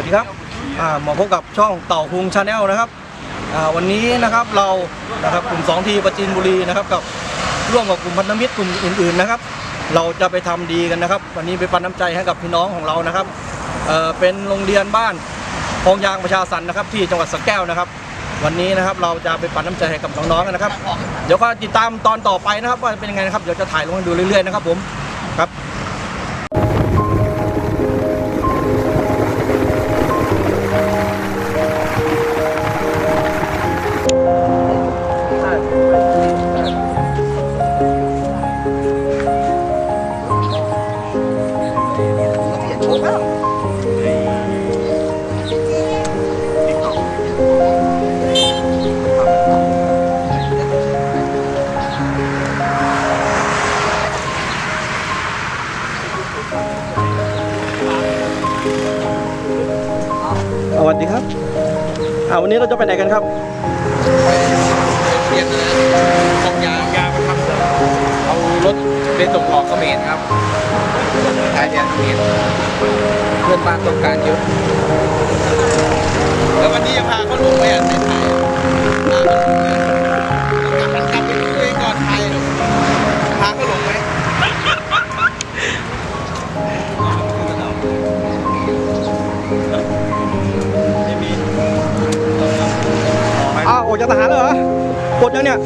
วัสดีครับมาพบกับช่องเต่าพุงชาแนลนะครับวันนี้นะครับเรานะครับกลุ่ม2ทีประจินบุรีนะครับกับร่วมกับกลุ่มพันธมิตรกลุ่มอื่นๆนะครับ เราจะไปทำดีกันนะครับ วันนี้ไปปันน้ำใจให้กับพี่น้องของเรานะครับเเป็นโรงเรียนบ้านคลองยางประชาสันนะครับ ที่จังหวัดสระแก้วนะครับ วันนี้นะครับเราจะไปปันน้ำใจให้กับน้องๆกันนะครับ เดี๋ยวก็ติดตามตอนต่อไปนะครับว่าเป็นยังไงนะครับเดี๋ยวจะถ่ายลงให้ดูเรื่อยๆนะครับผม สวัสดีครับอ่าวันนี้เราจะไปไหนกันครับเรียนนะกองยางยางมาทำเอารถไปส่งออกเขมรครับายแดนเขมรเพื่อนบ้านต้องการเยอะ แล้ววันนี้จะพาเขาลงไปอะในไทยพาเขาลงเลยกลับกลับไปดูตัวเองก่อนไทยพาเขาลงไหมอ้าวออกจากทหารแล้วเหรอปลดยังเนี่ย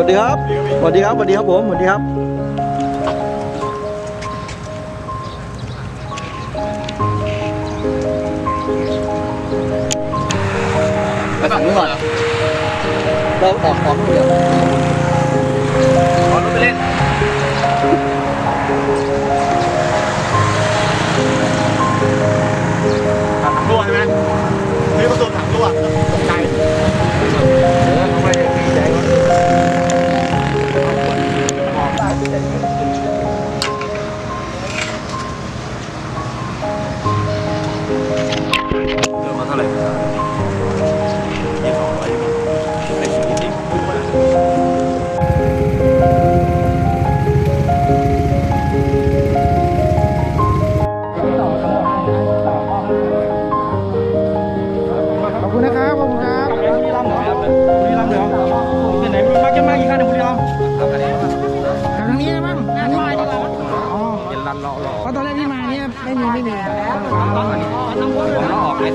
วัสดีครับ สวัสดีครับ สวัสดีครับผม สวัสดีครับ ไปฝั่งนู้นก่อนเราออกออกเดี๋ยว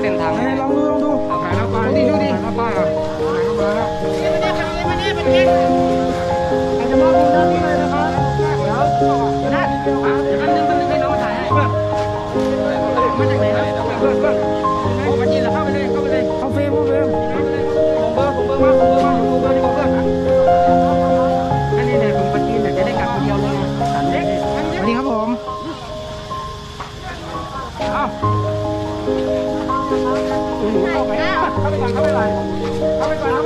เราออกในเส้นทางไหนลองดูลองดูถ่ายแล้วไปดูดิดูดิถ่ายแล้วไปใครจะมอบคุณด้านนี้เลยนะครับเดี๋ยวเดี๋ยวนะเดี๋ยวอันนึงอันนึงให้น้องถ่ายให้เพื่อนมาจากไหนครับ ก่อนเข้า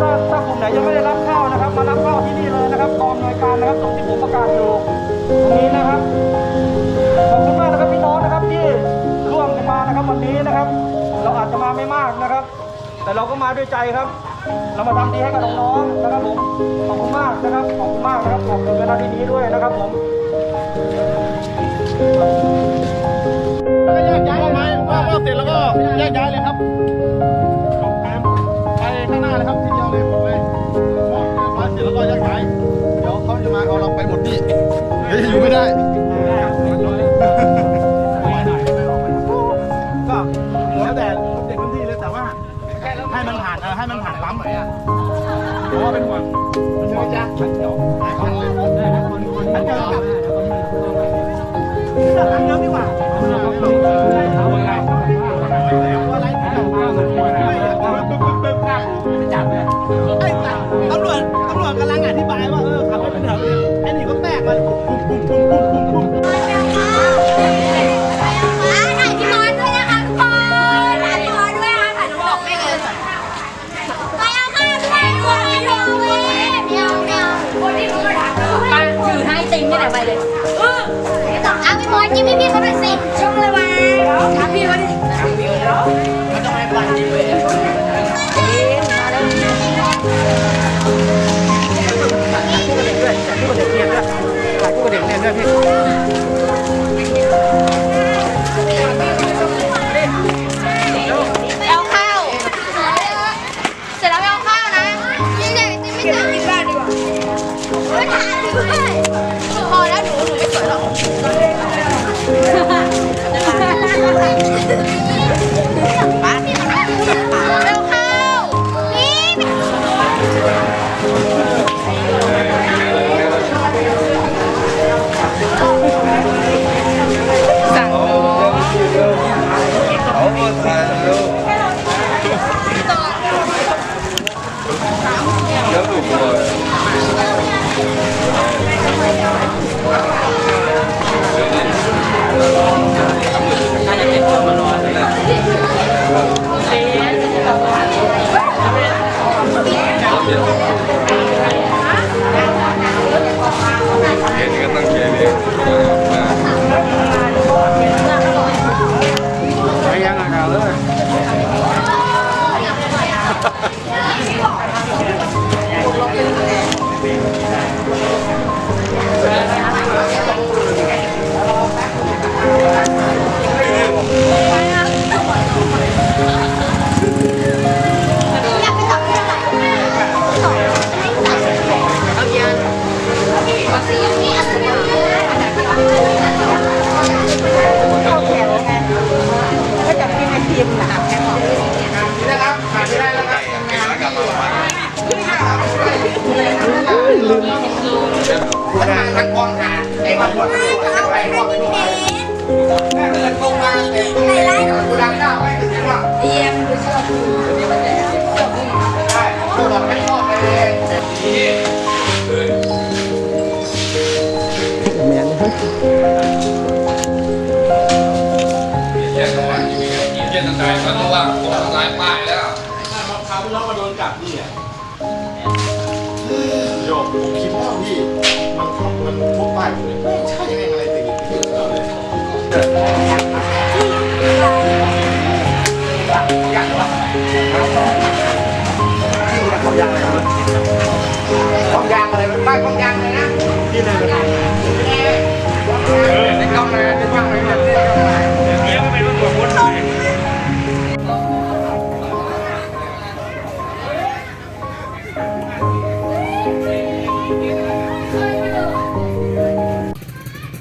ถ้าถ้ากลุ่มไหนยังไม่ได้รับข้าวนะครับ มารับข้าวที่นี่เลยนะครับกองหน่วยการนะครับตรงที่ผมประกาศอยู่ตรงนี้นะครับขอบคุณมากนะครับพี่น้องนะครับที่ร่วมกันมานะครับวันนี้นะครับ เราอาจจะมาไม่มากนะครับ แต่เราก็มาด้วยใจครับ เรามาทำดีให้กับน้องๆนะครับผมขอบคุณมากนะครับขอบคุณมากนะครับขอบคุณเวลาดีๆด้วยนะครับผมแล้วก็แยกย้ายออกมาว่าเสร็จแล้วก็แยกย้ายเลยครับ นี่เดี๋ยอยู่ไม่ได้ ก็แล้วแต่เด็กพื้นที่เลยแต่ว่าให้มันผ่านเออให้มันผ่านปั๊มเพราะว่าเป็นห่วงมันชื่อจ้าขันเขียวขันเลยขันเขียวขันเขียวดีกว่าต เด็กนี่ไม่ทำที่บ้านดีกว่าไม่ทานด้วยพอแล้วหนูหนูไม่สวยหรอกป้าพี่ม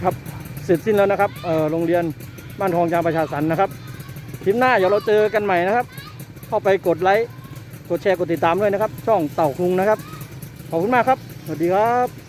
ครับเสร็จสิ้นแล้วนะครับเอ่อโรงเรียนบ้านทองยางประชาสรรนะครับคลิปหน้าเดี๋ยวเราเจอกันใหม่นะครับ เข้าไปกดไลค์ กดแชร์ กดติดตามด้วยนะครับ ช่องเต่าคุงนะครับ ขอบคุณมากครับ สวัสดีครับ